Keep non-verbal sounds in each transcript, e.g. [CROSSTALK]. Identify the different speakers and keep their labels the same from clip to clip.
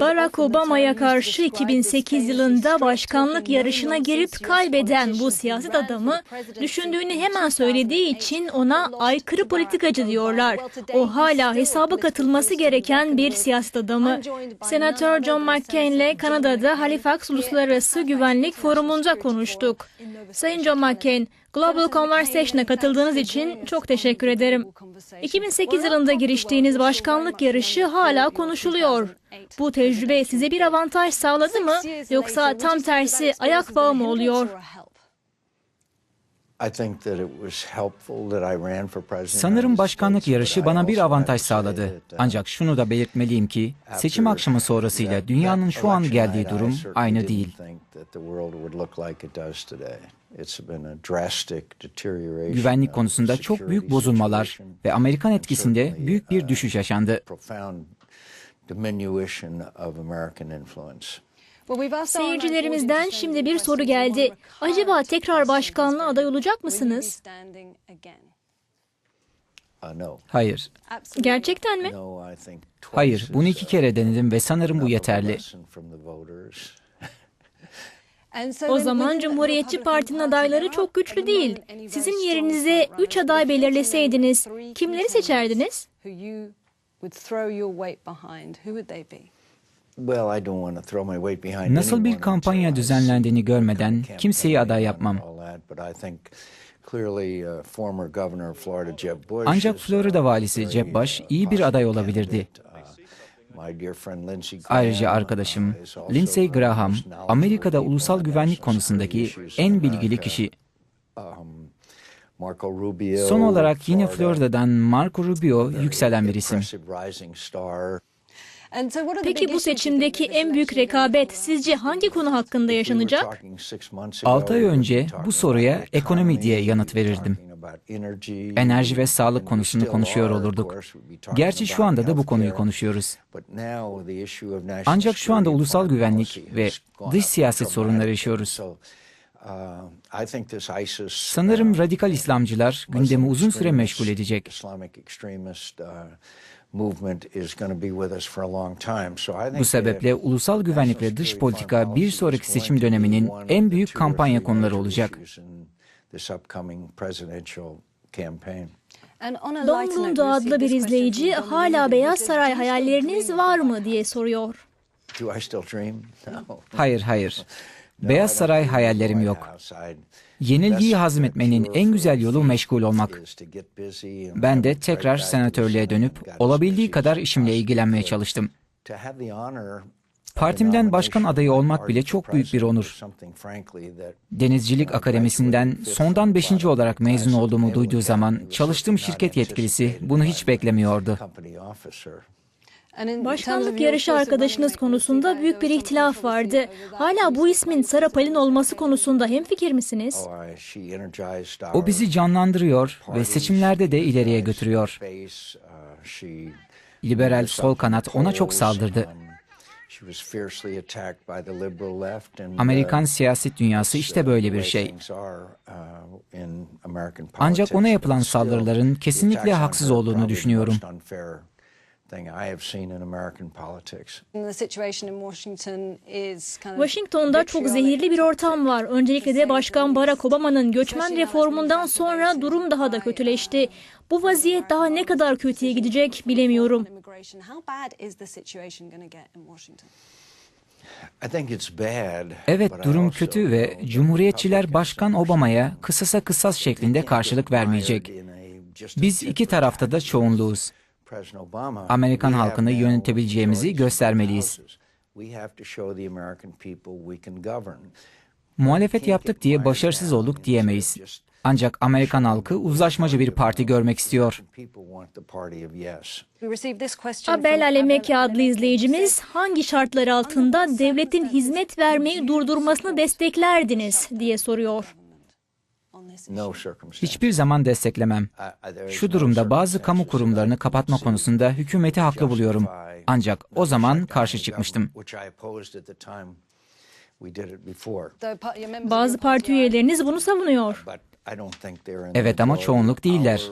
Speaker 1: Barack Obama'ya karşı 2008 yılında başkanlık yarışına girip kaybeden bu siyaset adamı düşündüğünü hemen söylediği için ona aykırı politikacı diyorlar. O hala hesaba katılması gereken bir siyaset adamı. Senatör John McCain ile Kanada'da Halifax Uluslararası Güvenlik Forumu'nda konuştuk. Sayın John McCain, Global Conversation'a katıldığınız için çok teşekkür ederim. 2008 yılında giriştiğiniz başkanlık yarışı hala konuşuluyor. Bu tecrübe size bir avantaj sağladı mı yoksa tam tersi ayak bağı mı oluyor?
Speaker 2: Sanırım başkanlık yarışı bana bir avantaj sağladı. Ancak şunu da belirtmeliyim ki seçim akşamı sonrasıyla dünyanın şu an geldiği durum aynı değil. Güvenlik konusunda çok büyük bozulmalar ve Amerikan etkisinde büyük bir düşüş yaşandı.
Speaker 1: Seyircilerimizden şimdi bir soru geldi. Acaba tekrar başkanlığa aday olacak mısınız?
Speaker 2: Hayır,
Speaker 1: Gerçekten mi?
Speaker 2: hayır. Bunu iki kere denedim ve sanırım bu yeterli.
Speaker 1: O zaman Cumhuriyetçi Parti'nin adayları çok güçlü değil. Sizin yerinize 3 aday belirleseydiniz kimleri seçerdiniz?
Speaker 2: Nasıl bir kampanya düzenlendiğini görmeden kimseyi aday yapmam. Ancak Florida valisi Jeb Bush iyi bir aday olabilirdi. Ayrıca arkadaşım Lindsey Graham, Amerika'da ulusal güvenlik konusundaki en bilgili kişi. Son olarak yine Florida'dan Marco Rubio yükselen bir isim.
Speaker 1: Peki bu seçimdeki en büyük rekabet sizce hangi konu hakkında yaşanacak?
Speaker 2: 6 ay önce bu soruya ekonomi diye yanıt verirdim. Enerji ve sağlık konusunu konuşuyor olurduk. Gerçi şu anda da bu konuyu konuşuyoruz. Ancak şu anda ulusal güvenlik ve dış siyaset sorunları yaşıyoruz. Sanırım radikal İslamcılar gündemi uzun süre meşgul edecek. Bu sebeple ulusal güvenlik ve dış politika bir sonraki seçim döneminin en büyük kampanya konuları olacak.
Speaker 1: Don adlı bir izleyici hala Beyaz Saray hayalleriniz var mı diye soruyor. [LAUGHS]
Speaker 2: Hayır, hayır. [LAUGHS] Beyaz Saray hayallerim yok. Yenilgiyi hazmetmenin en güzel yolu meşgul olmak. Ben de tekrar senatörlüğe dönüp olabildiği kadar işimle ilgilenmeye çalıştım. Partimden başkan adayı olmak bile çok büyük bir onur. Denizcilik Akademisi'nden sondan beşinci olarak mezun olduğumu duyduğu zaman çalıştığım şirket yetkilisi bunu hiç beklemiyordu.
Speaker 1: Başkanlık yarışı arkadaşınız konusunda büyük bir ihtilaf vardı. Hala bu ismin Sarah Palin olması konusunda hemfikir misiniz?
Speaker 2: O bizi canlandırıyor ve seçimlerde de ileriye götürüyor. Liberal sol kanat ona çok saldırdı. Amerikan siyaset dünyası işte böyle bir şey. Ancak ona yapılan saldırıların kesinlikle haksız olduğunu düşünüyorum.
Speaker 1: Washington'da çok zehirli bir ortam var. Öncelikle de Başkan Barack Obama'nın göçmen reformundan sonra durum daha da kötüleşti. Bu vaziyet daha ne kadar kötüye gidecek bilemiyorum.
Speaker 2: Evet durum kötü ve Cumhuriyetçiler Başkan Obama'ya kısasa kısas şeklinde karşılık vermeyecek. Biz iki tarafta da çoğunluğuz. Amerikan halkını yönetebileceğimizi göstermeliyiz. Muhalefet yaptık diye başarısız olduk diyemeyiz. Ancak Amerikan halkı uzlaşmacı bir parti görmek istiyor.
Speaker 1: Abel Alemeki adlı izleyicimiz hangi şartlar altında devletin hizmet vermeyi durdurmasını desteklerdiniz diye soruyor.
Speaker 2: Hiçbir zaman desteklemem. Şu durumda bazı kamu kurumlarını kapatma konusunda hükümeti haklı buluyorum. Ancak o zaman karşı çıkmıştım.
Speaker 1: Bazı parti üyeleriniz bunu savunuyor.
Speaker 2: Evet ama çoğunluk değiller.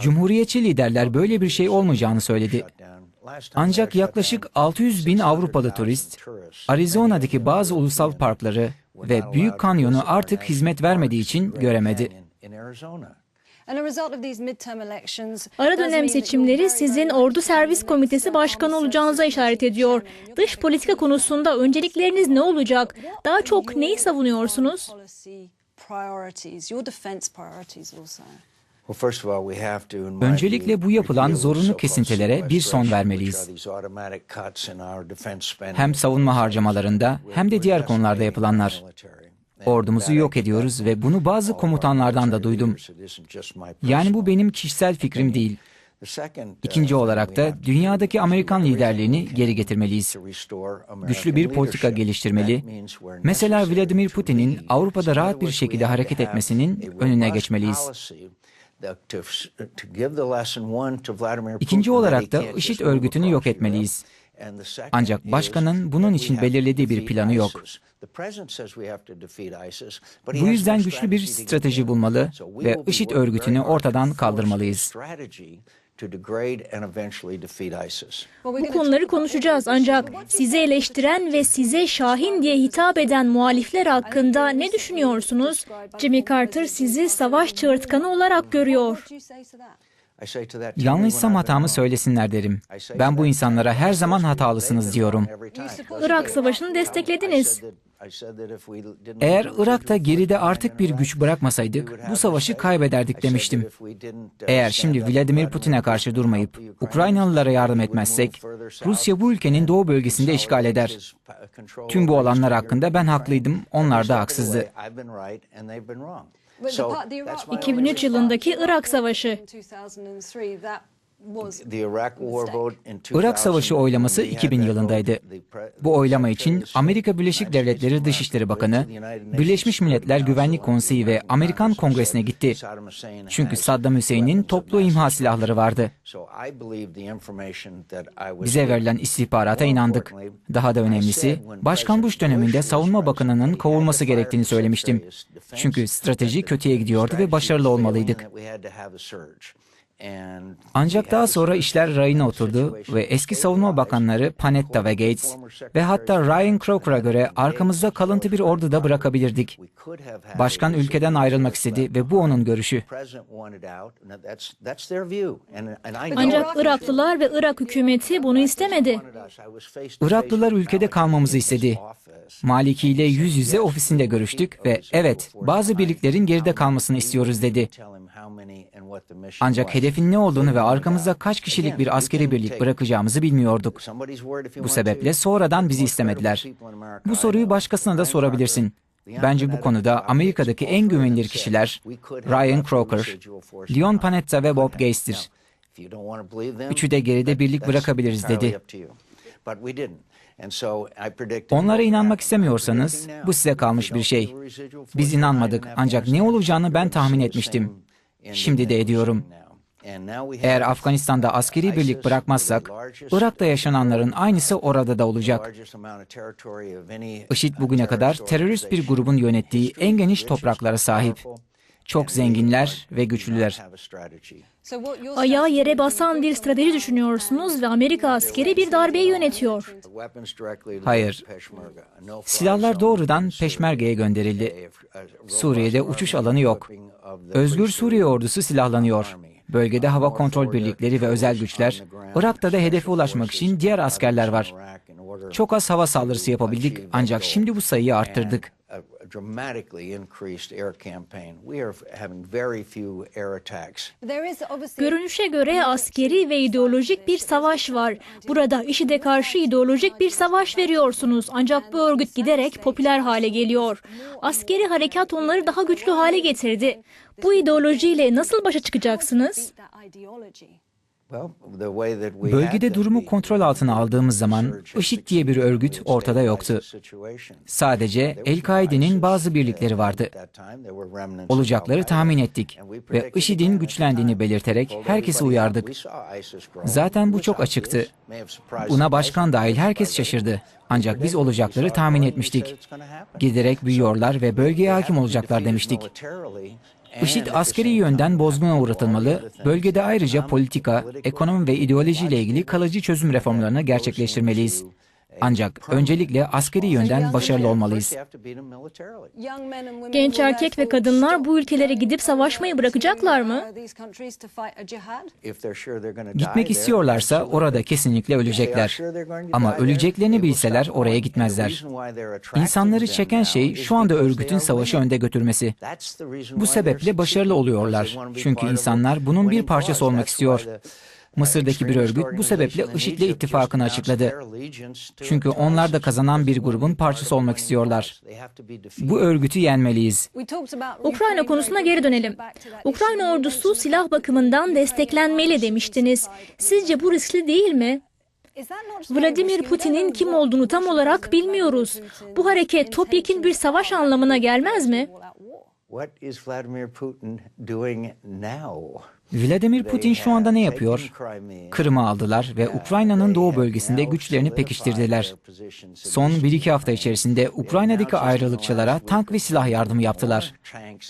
Speaker 2: Cumhuriyetçi liderler böyle bir şey olmayacağını söyledi. Ancak yaklaşık 600 bin Avrupalı turist, Arizona'daki bazı ulusal parkları ve Büyük Kanyonu artık hizmet vermediği için göremedi.
Speaker 1: Ara dönem seçimleri sizin Ordu Servis Komitesi Başkanı olacağınıza işaret ediyor. Dış politika konusunda öncelikleriniz ne olacak? Daha çok neyi savunuyorsunuz?
Speaker 2: Öncelikle bu yapılan zorunlu kesintilere bir son vermeliyiz. Hem savunma harcamalarında hem de diğer konularda yapılanlar. Ordumuzu yok ediyoruz ve bunu bazı komutanlardan da duydum. Yani bu benim kişisel fikrim değil. İkinci olarak da dünyadaki Amerikan liderliğini geri getirmeliyiz. Güçlü bir politika geliştirmeli. Mesela Vladimir Putin'in Avrupa'da rahat bir şekilde hareket etmesinin önüne geçmeliyiz. İkinci olarak da IŞİD örgütünü yok etmeliyiz. Ancak başkanın bunun için belirlediği bir planı yok. Bu yüzden güçlü bir strateji bulmalı ve IŞİD örgütünü ortadan kaldırmalıyız.
Speaker 1: Bu konuları konuşacağız ancak sizi eleştiren ve size Şahin diye hitap eden muhalifler hakkında ne düşünüyorsunuz? Jimmy Carter sizi savaş çığırtkanı olarak görüyor.
Speaker 2: Yanlışsam hatamı söylesinler derim. Ben bu insanlara her zaman hatalısınız diyorum.
Speaker 1: Irak Savaşı'nı desteklediniz.
Speaker 2: Eğer Irak'ta geride artık bir güç bırakmasaydık bu savaşı kaybederdik demiştim. Eğer şimdi Vladimir Putin'e karşı durmayıp Ukraynalılara yardım etmezsek Rusya bu ülkenin doğu bölgesinde işgal eder. Tüm bu olanlar hakkında ben haklıydım, onlar da haksızdı.
Speaker 1: 2003 yılındaki Irak Savaşı.
Speaker 2: Irak Savaşı oylaması 2000 yılındaydı. Bu oylama için Amerika Birleşik Devletleri Dışişleri Bakanı, Birleşmiş Milletler Güvenlik Konseyi ve Amerikan Kongresi'ne gitti. Çünkü Saddam Hüseyin'in toplu imha silahları vardı. Bize verilen istihbarata inandık. Daha da önemlisi, Başkan Bush döneminde Savunma Bakanı'nın kovulması gerektiğini söylemiştim. Çünkü strateji kötüye gidiyordu ve başarılı olmalıydık. Ancak daha sonra işler rayına oturdu ve eski savunma bakanları Panetta ve Gates ve hatta Ryan Croker'a göre arkamızda kalıntı bir ordu da bırakabilirdik. Başkan ülkeden ayrılmak istedi ve bu onun görüşü.
Speaker 1: Ancak Iraklılar ve Irak hükümeti bunu istemedi.
Speaker 2: Iraklılar ülkede kalmamızı istedi. Maliki ile yüz yüze ofisinde görüştük ve evet bazı birliklerin geride kalmasını istiyoruz dedi. Ancak hedefin ne olduğunu ve arkamızda kaç kişilik bir askeri birlik bırakacağımızı bilmiyorduk. Bu sebeple sonradan bizi istemediler. Bu soruyu başkasına da sorabilirsin. Bence bu konuda Amerika'daki en güvenilir kişiler Ryan Croker, Leon Panetta ve Bob Gates'tir. Üçü de geride birlik bırakabiliriz dedi. Onlara inanmak istemiyorsanız bu size kalmış bir şey. Biz inanmadık ancak ne olacağını ben tahmin etmiştim. Şimdi de ediyorum. Eğer Afganistan'da askeri birlik bırakmazsak, Irak'ta yaşananların aynısı orada da olacak. IŞİD bugüne kadar terörist bir grubun yönettiği en geniş topraklara sahip. Çok zenginler ve güçlüler.
Speaker 1: Ayağı yere basan bir strateji düşünüyorsunuz ve Amerika askeri bir darbeyi yönetiyor.
Speaker 2: Hayır. Silahlar doğrudan Peşmerge'ye gönderildi. Suriye'de uçuş alanı yok. Özgür Suriye ordusu silahlanıyor. Bölgede hava kontrol birlikleri ve özel güçler, Irak'ta da hedefe ulaşmak için diğer askerler var. Çok az hava saldırısı yapabildik ancak şimdi bu sayıyı arttırdık.
Speaker 1: Görünüşe göre askeri ve ideolojik bir savaş var. Burada IŞİD'e karşı ideolojik bir savaş veriyorsunuz. Ancak bu örgüt giderek popüler hale geliyor. Askeri harekat onları daha güçlü hale getirdi. Bu ideolojiyle nasıl başa çıkacaksınız?
Speaker 2: Bölgede durumu kontrol altına aldığımız zaman IŞİD diye bir örgüt ortada yoktu. Sadece El-Kaide'nin bazı birlikleri vardı. Olacakları tahmin ettik ve IŞİD'in güçlendiğini belirterek herkesi uyardık. Zaten bu çok açıktı. Buna başkan dahil herkes şaşırdı. Ancak biz olacakları tahmin etmiştik. Giderek büyüyorlar ve bölgeye hakim olacaklar demiştik. IŞİD askeri yönden bozguna uğratılmalı, bölgede ayrıca politika, ekonomi ve ideolojiyle ilgili kalıcı çözüm reformlarını gerçekleştirmeliyiz. Ancak öncelikle askeri yönden başarılı olmalıyız.
Speaker 1: Genç erkek ve kadınlar bu ülkelere gidip savaşmayı bırakacaklar mı?
Speaker 2: Gitmek istiyorlarsa orada kesinlikle ölecekler. Ama öleceklerini bilseler oraya gitmezler. İnsanları çeken şey şu anda örgütün savaşı önde götürmesi. Bu sebeple başarılı oluyorlar. Çünkü insanlar bunun bir parçası olmak istiyor. Mısır'daki bir örgüt bu sebeple IŞİD'le ittifakını açıkladı. Çünkü onlar da kazanan bir grubun parçası olmak istiyorlar. Bu örgütü yenmeliyiz.
Speaker 1: Ukrayna konusuna geri dönelim. Ukrayna ordusu silah bakımından desteklenmeli demiştiniz. Sizce bu riskli değil mi? Vladimir Putin'in kim olduğunu tam olarak bilmiyoruz. Bu hareket topyekün bir savaş anlamına gelmez mi?
Speaker 3: What is Vladimir Putin doing now?
Speaker 2: Vladimir Putin şu anda ne yapıyor? Kırım'ı aldılar ve Ukrayna'nın doğu bölgesinde güçlerini pekiştirdiler. Son 1-2 hafta içerisinde Ukrayna'daki ayrılıkçılara tank ve silah yardımı yaptılar.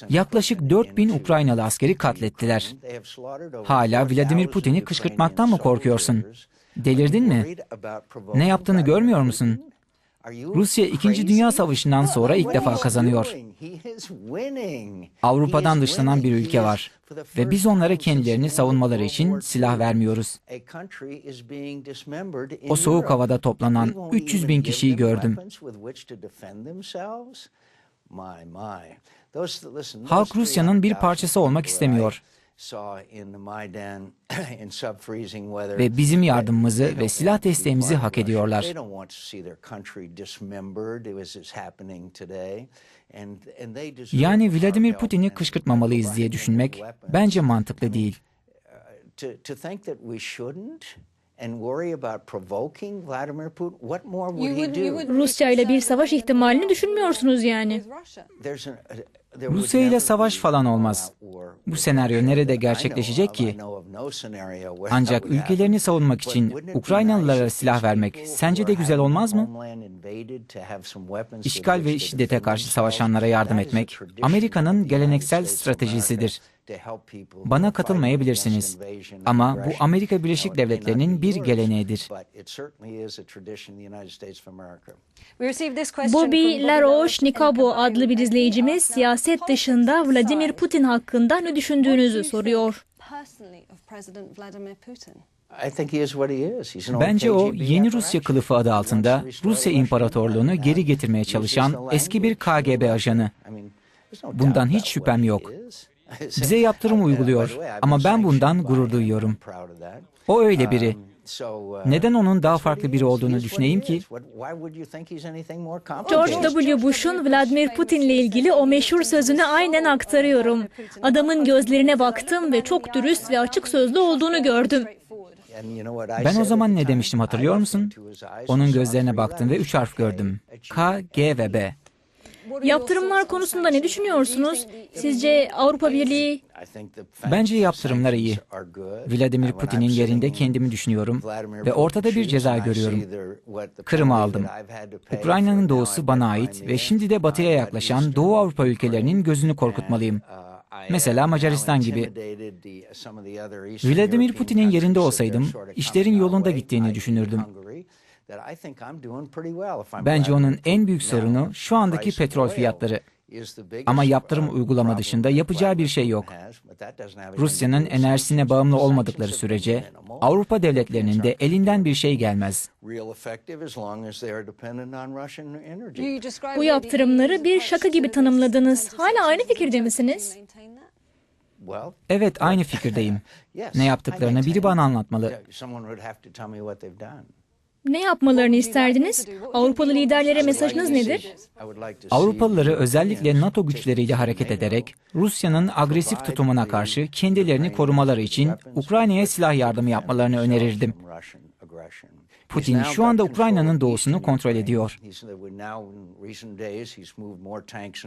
Speaker 2: Yaklaşık 4000 Ukraynalı askeri katlettiler. Hala Vladimir Putin'i kışkırtmaktan mı korkuyorsun? Delirdin mi? Ne yaptığını görmüyor musun? Rusya 2. Dünya Savaşı'ndan sonra ilk defa kazanıyor. Avrupa'dan dışlanan bir ülke var ve biz onlara kendilerini savunmaları için silah vermiyoruz. O soğuk havada toplanan 300 bin kişiyi gördüm. Halk Rusya'nın bir parçası olmak istemiyor. [CLEARS THROAT] Ve bizim yardımımızı ve silah desteğimizi hak ediyorlar. Yani Vladimir Putin'i kışkırtmamalıyız diye düşünmek bence mantıklı değil.
Speaker 1: Rusya ile bir savaş ihtimalini düşünmüyorsunuz yani.
Speaker 2: Rusya ile savaş falan olmaz. Bu senaryo nerede gerçekleşecek ki? Ancak ülkelerini savunmak için Ukraynalılara silah vermek sence de güzel olmaz mı? İşgal ve şiddete karşı savaşanlara yardım etmek Amerika'nın geleneksel stratejisidir. Bana katılmayabilirsiniz. ama bu Amerika Birleşik Devletleri'nin bir geleneğidir.
Speaker 1: Bobby LaRoche Nikabo adlı bir izleyicimiz siyaset dışında Vladimir Putin hakkında ne düşündüğünüzü soruyor.
Speaker 2: Bence o yeni Rusya kılıfı adı altında Rusya İmparatorluğunu geri getirmeye çalışan eski bir KGB ajanı. Bundan hiç şüphem yok. [LAUGHS] Bize yaptırım uyguluyor ama ben bundan gurur duyuyorum. O öyle biri. Neden onun daha farklı biri olduğunu düşüneyim ki?
Speaker 1: George W. Bush'un Vladimir Putin'le ilgili o meşhur sözünü aynen aktarıyorum. Adamın gözlerine baktım ve çok dürüst ve açık sözlü olduğunu gördüm.
Speaker 2: Ben o zaman ne demiştim hatırlıyor musun? Onun gözlerine baktım ve üç harf gördüm. K, G ve B.
Speaker 1: Yaptırımlar konusunda ne düşünüyorsunuz? Sizce Avrupa Birliği...
Speaker 2: Bence yaptırımlar iyi. Vladimir Putin'in yerinde kendimi düşünüyorum ve ortada bir ceza görüyorum. Kırım'ı aldım. Ukrayna'nın doğusu bana ait ve şimdi de batıya yaklaşan Doğu Avrupa ülkelerinin gözünü korkutmalıyım. Mesela Macaristan gibi. Vladimir Putin'in yerinde olsaydım işlerin yolunda gittiğini düşünürdüm. Bence onun en büyük sorunu şu andaki petrol fiyatları. Ama yaptırım uygulama dışında yapacağı bir şey yok. Rusya'nın enerjisine bağımlı olmadıkları sürece Avrupa devletlerinin de elinden bir şey gelmez.
Speaker 1: Bu yaptırımları bir şaka gibi tanımladınız. Hala aynı fikirde misiniz?
Speaker 2: Evet, aynı [LAUGHS] fikirdeyim. Ne yaptıklarını biri bana anlatmalı.
Speaker 1: Ne yapmalarını isterdiniz? Avrupalı liderlere mesajınız nedir?
Speaker 2: Avrupalıları özellikle NATO güçleriyle hareket ederek Rusya'nın agresif tutumuna karşı kendilerini korumaları için Ukrayna'ya silah yardımı yapmalarını önerirdim. Putin şu anda Ukrayna'nın doğusunu kontrol ediyor.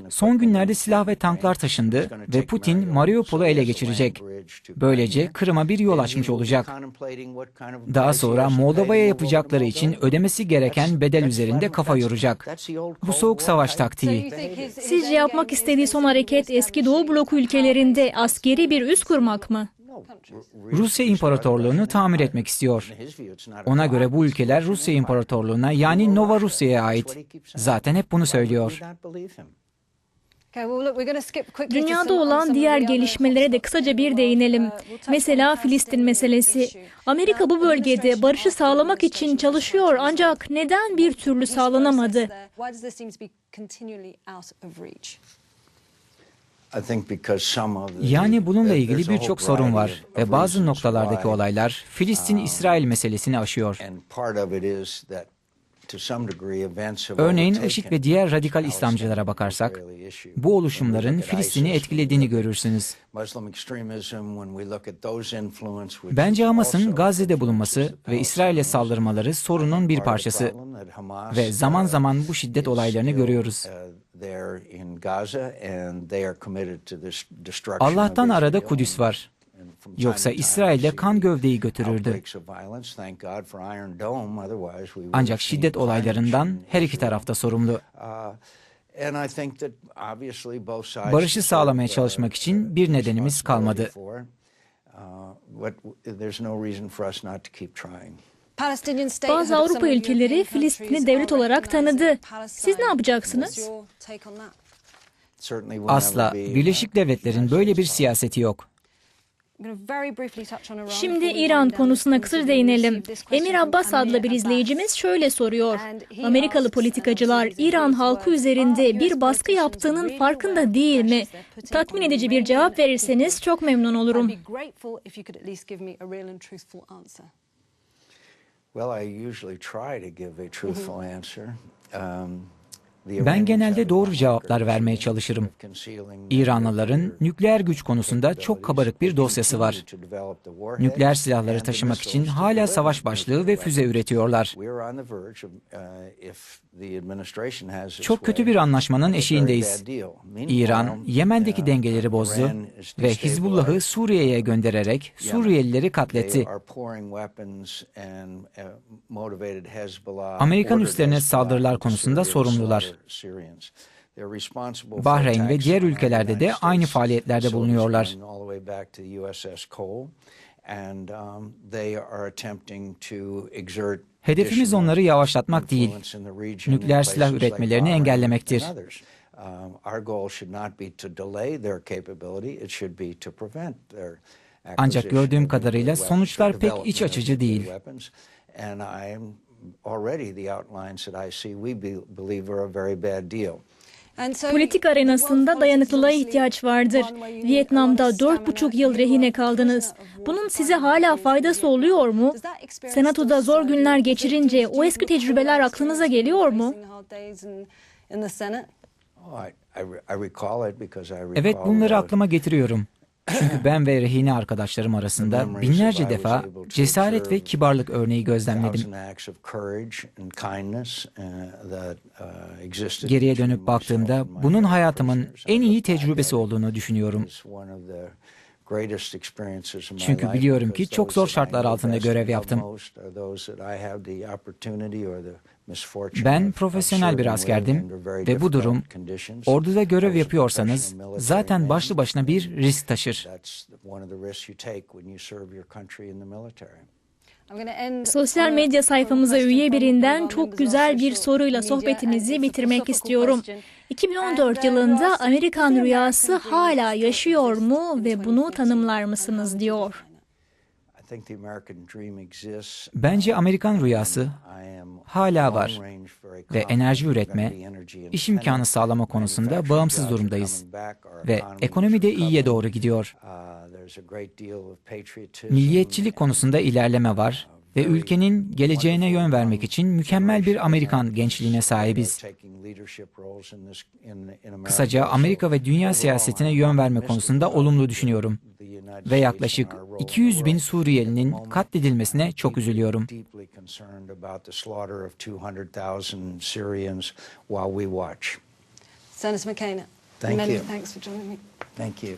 Speaker 2: Son günlerde silah ve tanklar taşındı ve Putin Mariupol'u ele geçirecek. Böylece Kırım'a bir yol açmış olacak. Daha sonra Moldova'ya yapacakları için ödemesi gereken bedel üzerinde kafa yoracak. Bu soğuk savaş taktiği.
Speaker 1: Sizce yapmak istediği son hareket eski Doğu bloku ülkelerinde askeri bir üs kurmak mı?
Speaker 2: Rusya İmparatorluğunu tamir etmek istiyor. Ona göre bu ülkeler Rusya İmparatorluğu'na yani Nova Rusya'ya ait. Zaten hep bunu söylüyor.
Speaker 1: Dünyada olan diğer gelişmelere de kısaca bir değinelim. Mesela Filistin meselesi. Amerika bu bölgede barışı sağlamak için çalışıyor ancak neden bir türlü sağlanamadı?
Speaker 2: Yani bununla ilgili birçok sorun var ve bazı noktalardaki olaylar Filistin-İsrail meselesini aşıyor. Örneğin IŞİD ve diğer radikal İslamcılara bakarsak, bu oluşumların Filistin'i etkilediğini görürsünüz. Bence Hamas'ın Gazze'de bulunması ve İsrail'e saldırmaları sorunun bir parçası ve zaman zaman bu şiddet olaylarını görüyoruz. Allah'tan arada Kudüs var. Yoksa İsrail'de kan gövdeyi götürürdü. Ancak şiddet olaylarından her iki tarafta sorumlu. Barışı sağlamaya çalışmak için bir nedenimiz kalmadı.
Speaker 1: Bazı Avrupa ülkeleri Filistin'i devlet olarak tanıdı. Siz ne yapacaksınız?
Speaker 2: Asla. Birleşik Devletler'in böyle bir siyaseti yok.
Speaker 1: Şimdi İran konusuna kısa değinelim. Emir Abbas adlı bir izleyicimiz şöyle soruyor. Amerikalı politikacılar İran halkı üzerinde bir baskı yaptığının farkında değil mi? Tatmin edici bir cevap verirseniz çok memnun olurum.
Speaker 2: Ben genelde doğru cevaplar vermeye çalışırım. İranlıların nükleer güç konusunda çok kabarık bir dosyası var. Nükleer silahları taşımak için hala savaş başlığı ve füze üretiyorlar. Çok kötü bir anlaşmanın eşiğindeyiz. İran, Yemen'deki dengeleri bozdu ve Hizbullah'ı Suriye'ye göndererek Suriyelileri katletti. Amerikan üslerine saldırılar konusunda sorumlular. Bahreyn ve diğer ülkelerde de aynı faaliyetlerde bulunuyorlar. Hedefimiz onları yavaşlatmak değil, nükleer silah üretmelerini engellemektir. Ancak gördüğüm kadarıyla sonuçlar pek iç açıcı değil.
Speaker 1: Politik arenasında dayanıklılığa ihtiyaç vardır. Vietnam'da dört buçuk yıl rehine kaldınız. Bunun size hala faydası oluyor mu? Senatoda zor günler geçirince o eski tecrübeler aklınıza geliyor mu?
Speaker 2: Evet bunları aklıma getiriyorum. Çünkü ben ve rehine arkadaşlarım arasında binlerce defa cesaret ve kibarlık örneği gözlemledim. Geriye dönüp baktığımda bunun hayatımın en iyi tecrübesi olduğunu düşünüyorum. Çünkü biliyorum ki çok zor şartlar altında görev yaptım. Ben profesyonel bir askerdim ve bu durum orduda görev yapıyorsanız zaten başlı başına bir risk taşır.
Speaker 1: Sosyal medya sayfamıza üye birinden çok güzel bir soruyla sohbetimizi bitirmek istiyorum. 2014 yılında Amerikan rüyası hala yaşıyor mu ve bunu tanımlar mısınız diyor.
Speaker 2: Bence Amerikan rüyası hala var ve enerji üretme, iş imkanı sağlama konusunda bağımsız durumdayız ve ekonomi de iyiye doğru gidiyor. Milliyetçilik konusunda ilerleme var ve ülkenin geleceğine yön vermek için mükemmel bir Amerikan gençliğine sahibiz. Kısaca Amerika ve dünya siyasetine yön verme konusunda olumlu düşünüyorum. Ve yaklaşık 200 bin Suriyelinin katledilmesine çok üzülüyorum.
Speaker 4: Senator McCain,
Speaker 3: Thank
Speaker 4: many
Speaker 3: you.
Speaker 4: thanks for joining me.
Speaker 3: Thank you.